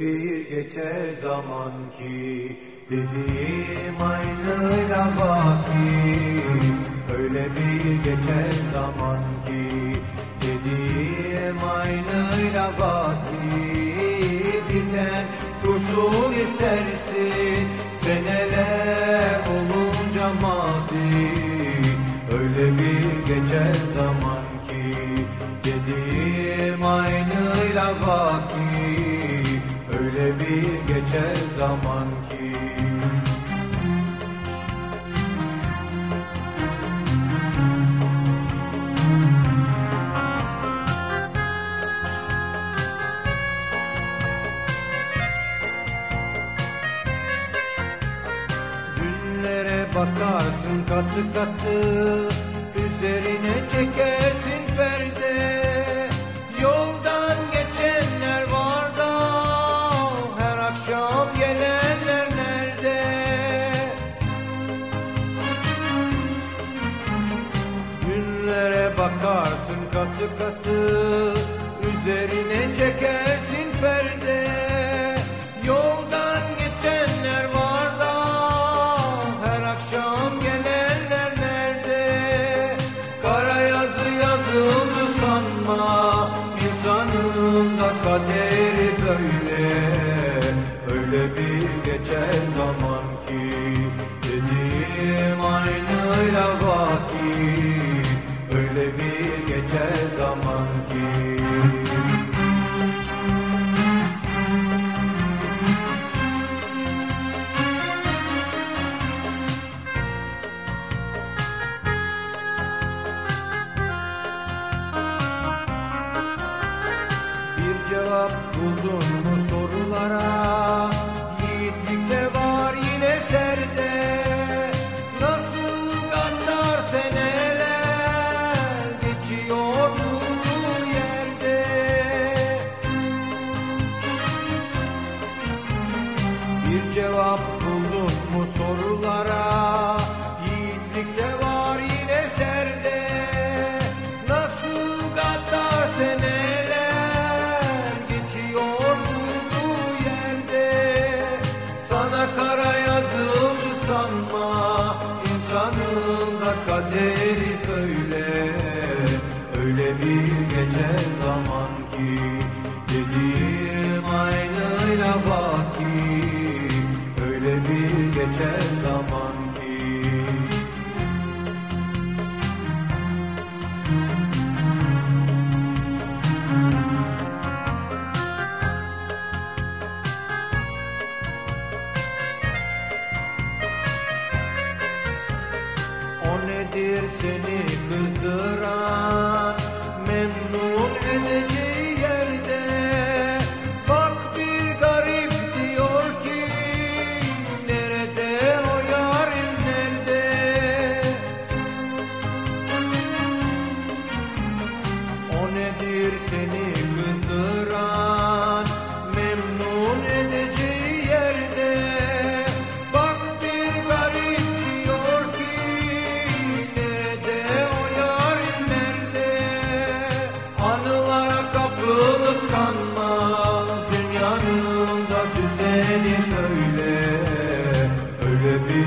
bir geçer zaman ki Dediğim aynıyla baki Öyle bir geçer zaman ki Dediğim aynıyla baki Birden dursun istersin Seneler olunca mazi. Öyle bir geçer zaman ki Dediğim aynıyla baki Öyle bir geçer zaman ki. Günlere bakarsın katı katı Üzerine çekersin Günlere bakarsın katı katı. Üzerine çekersin perde. Yoldan geçenler var da Her akşam gelenler nerede? Kara yazı yazıldı sanma İnsanın da kaderi böyle. Öyle bir geçer zaman cevap buldun mu sorulara Kaderi böyle. Öyle bir geçer zaman ki Dediğim aynıyla vaki Öyle bir geçer O nedir seni kızdıran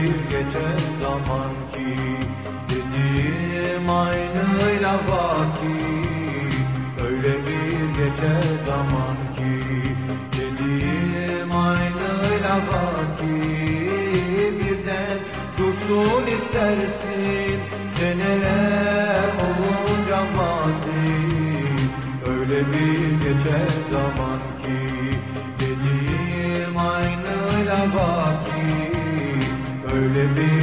Öyle bir geçer zaman ki Dediğim aynıyla vaki Öyle bir geçer zaman ki Dediğim aynıyla vaki Birden dursun istersin Seneler olunca mazi Öyle bir geçer zaman could it be?